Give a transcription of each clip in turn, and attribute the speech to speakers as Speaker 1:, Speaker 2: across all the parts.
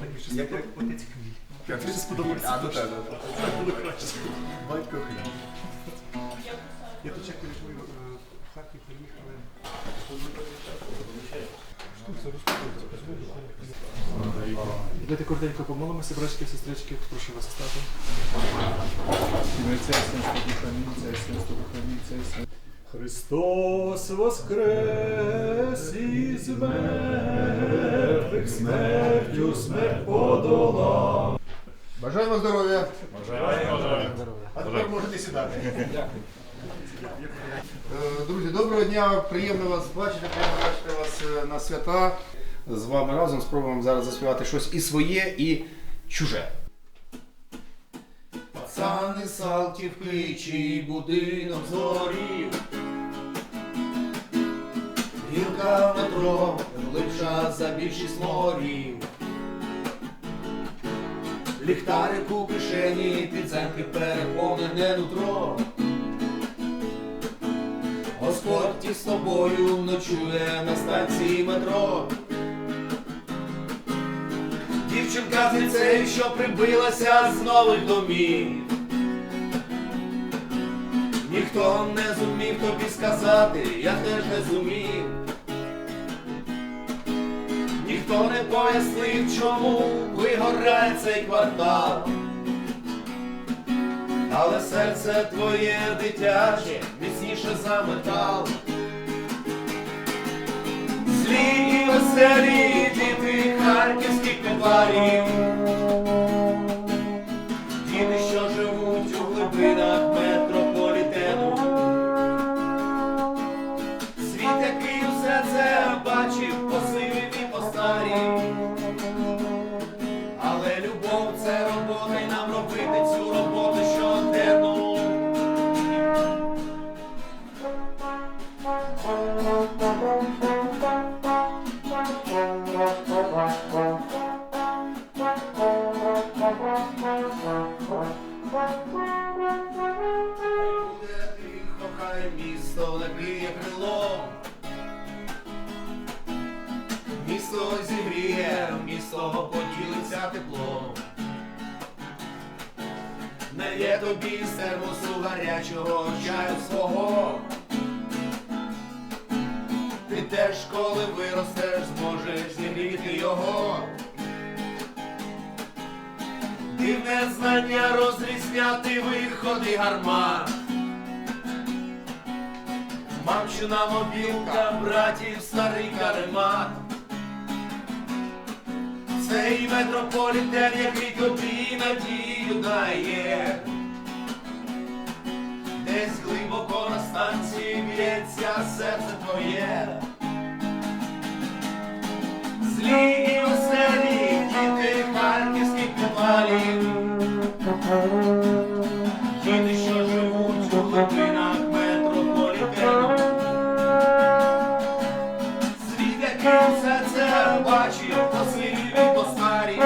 Speaker 1: Отець
Speaker 2: Як-
Speaker 1: Отець Кміль.
Speaker 2: Як?
Speaker 1: Більше сподобається.
Speaker 2: А, до тебе.
Speaker 1: Так.
Speaker 2: Батько хліб.
Speaker 1: Я тут чекаю, що ви е, в Харків приїхали. Давайте коротенько помолимося, братчики, сестрички, прошу вас стати. Христос воскрес із мертвих, смертю смерть подолав.
Speaker 2: Бажаємо здоров'я. Бажаємо здоров'я! А тепер можете сідати. Е, Друзі, доброго дня. Приємно вас бачити, приємно бачити вас е, на свята. З вами разом спробуємо зараз заспівати щось і своє, і чуже. Пацани Салтівки, чий будинок згорів. Гілка метро, глибша за більшість морів. Ліхтарик у кишені, підземки переповнене нутро. Господь ті з тобою ночує на станції метро. Дівчинка з ліцею, що прибилася з нових домів. Ніхто не зумів тобі сказати, я теж не зумів. Ніхто не пояснив, чому вигорає цей квартал. Але серце твоє дитяче міцніше за метал. Злі і веселі діти харківських підвалів. Діти, що живуть у глибинах метрополітену. Світ, який усе це бачив, Буде тихо, хай місто накриє крилом. Місто зігріє, місто поділиться теплом. Не є тобі з гарячого чаю свого. Ти теж, коли виростеш, зможеш зігріти його. Дивне знання розрізняти виходи гармат. Мамчина мобілка, братів старий каремат. Цей метрополітен, який тобі надію дає. Десь глибоко на станції б'ється серце твоє. Злі Діти, що живуть у глибинах метрополітену. Світ, який все це бачив, посивів і постарів.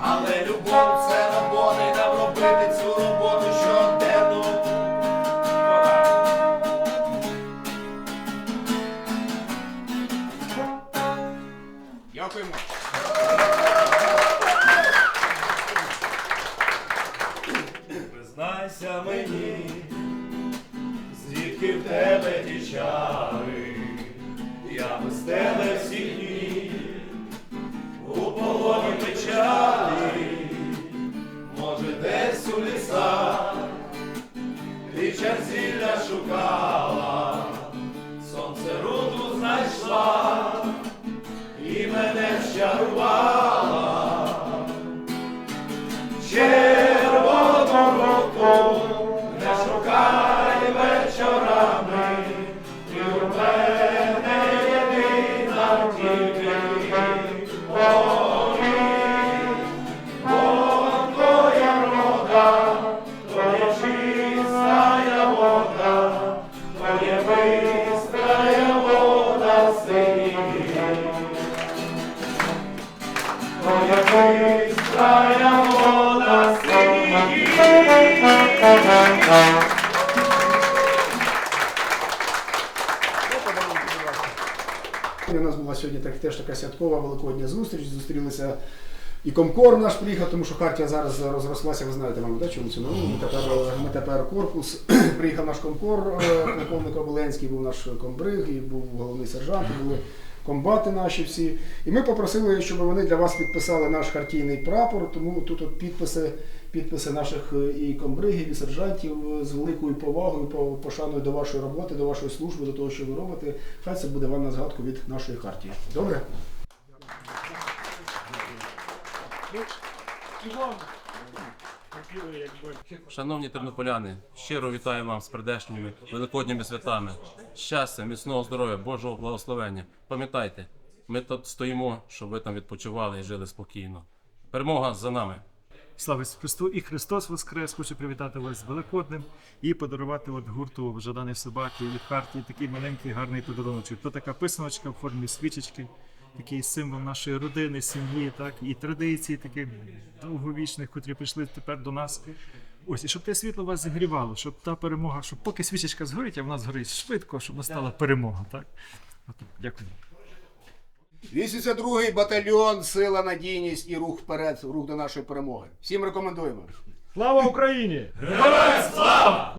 Speaker 2: Але любов це робота, і нам робити цю роботу щоденну. Дякуємо. Признайся мені, звідки в тебе ті чари, я без тебе всі дні, у полоні печалі, може десь у лісах, ти зілля шукала, сонце руду знайшла і мене щарувала. Червону У
Speaker 3: нас була
Speaker 4: сьогодні так, теж така святкова великодня зустріч. Зустрілися і Комкор наш приїхав, тому що Хартія зараз розрослася, ви знаєте, вам да, чому це ну, ми тепер, ми тепер корпус. приїхав наш Комкор, е, полковник Оболенський, був наш комбриг, і був головний сержант, і були комбати наші всі. І ми попросили, щоб вони для вас підписали наш хартійний прапор, тому тут от підписи, підписи наших е, і комбригів, і сержантів е, з великою повагою, пошаною до вашої роботи, до вашої служби, до того, що ви робите. Хай це буде вам на згадку від нашої хартії. Добре?
Speaker 3: Шановні тернополяни, щиро вітаю вам з прийдешніми великодніми святами. Щастя, міцного здоров'я, Божого благословення. Пам'ятайте, ми тут стоїмо, щоб ви там відпочивали і жили спокійно. Перемога за нами.
Speaker 1: Слава Христу і Христос Воскрес! Хочу привітати вас з Великодним і подарувати от гурту Жадані собаки від Хартії такий маленький гарний подарунок. Тут така писаночка в формі свічечки, такий символ нашої родини, сім'ї, так і традиції таких довговічних, котрі прийшли тепер до нас. Ось, і щоб те світло вас зігрівало, щоб та перемога, щоб поки свічечка згорить, а вона згорить швидко, щоб настала перемога. Так? От, дякую.
Speaker 4: 82-й батальйон, сила, надійність і рух вперед, рух до нашої перемоги. Всім рекомендуємо.
Speaker 1: Слава Україні!